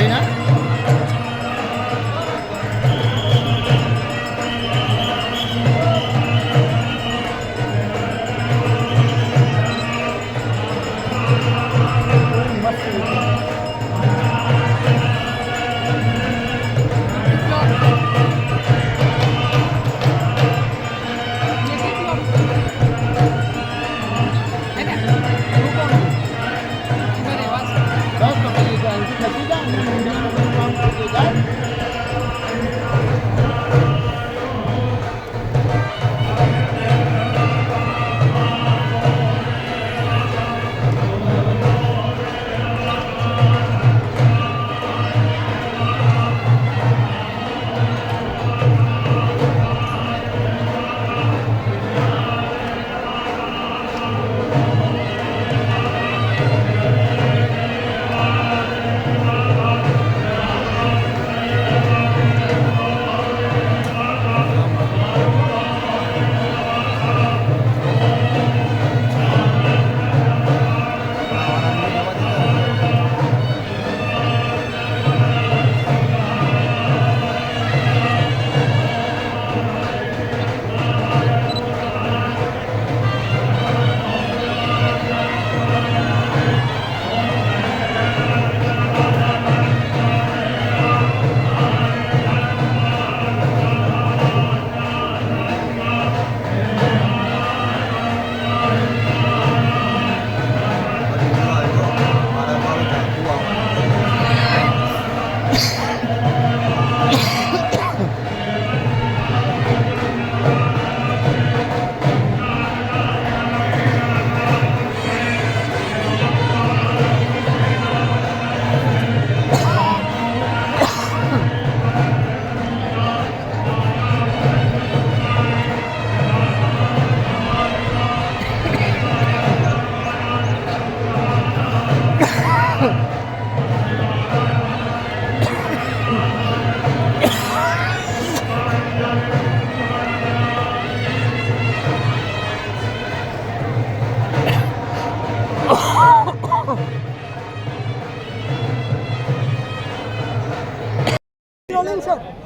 lợi hết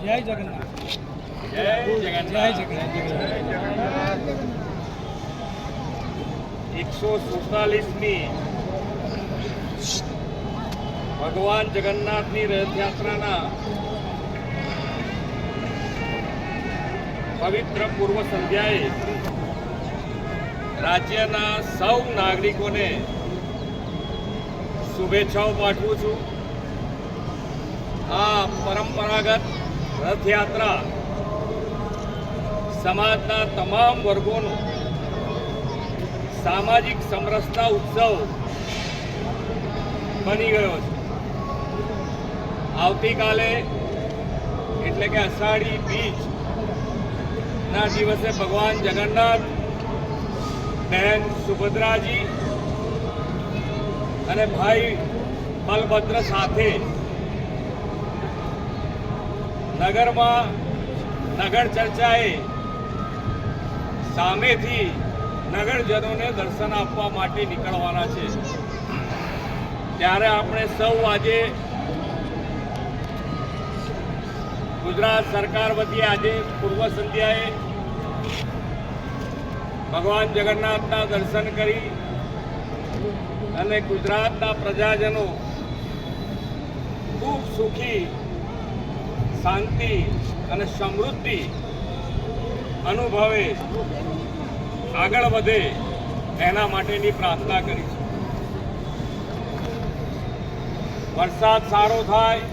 જય જગન્નાથ. જય જગન્નાથ. એકસો સુડતાલીસમી. ભગવાન જગન્નાથની રથયાત્રાના પવિત્ર પૂર્વ સંધ્યાએ રાજ્યના સૌ નાગરિકોને શુભેચ્છાઓ પાઠવું છું. આ પરંપરાગત રથયાત્રા સમાજના તમામ વર્ગોનું સામાજિક સમરસતા ઉત્સવ બની ગયો છે. આવતીકાલે એટલે કે અષાઢી બીજ ના દિવસે ભગવાન જગન્નાથ બહેન સુભદ્રાજી અને ભાઈ બલભદ્ર સાથે નગરમાં નગર ચર્ચાએ સામેથી નગરજનોને દર્શન આપવા માટે નીકળવાના છે. ત્યારે આપણે સૌ આજે ગુજરાત સરકાર વતી આજે પૂર્વ સંધ્યાએ ભગવાન જગન્નાથના દર્શન કરી અને ગુજરાતના પ્રજાજનો ખૂબ સુખી શાંતિ અને સમૃદ્ધિ અનુભવે. આગળ વધે એના માટેની પ્રાર્થના કરી છે વરસાદ સારો થાય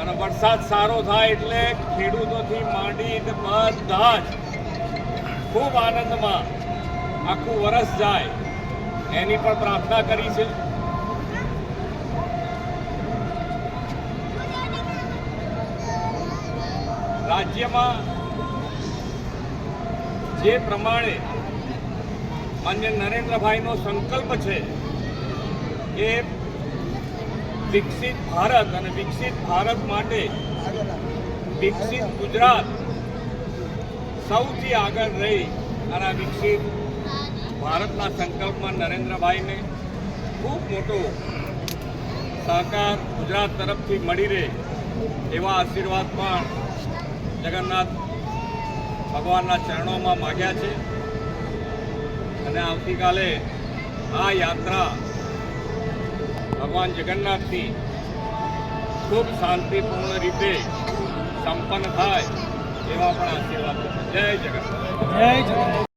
અને વરસાદ સારો થાય એટલે ખેડૂતોથી માંડી ને બધા જ ખૂબ આનંદમાં આખું વરસ જાય એની પણ પ્રાર્થના કરી છે રાજ્યમાં જે પ્રમાણે માન્ય નરેન્દ્રભાઈનો સંકલ્પ છે એ વિકસિત ભારત અને વિકસિત ભારત માટે વિકસિત ગુજરાત સૌથી આગળ રહી અને વિકસિત ભારતના સંકલ્પમાં નરેન્દ્રભાઈને ખૂબ મોટો સહકાર ગુજરાત તરફથી મળી રહે એવા આશીર્વાદ પણ જગન્નાથ ભગવાનના ચરણોમાં માગ્યા છે. અને આવતીકાલે આ યાત્રા ભગવાન જગન્નાથની ખૂબ શાંતિપૂર્ણ રીતે સંપન્ન થાય એવા પણ આશીર્વાદ. જય જગન્નાથ. જય જગન્નાથ.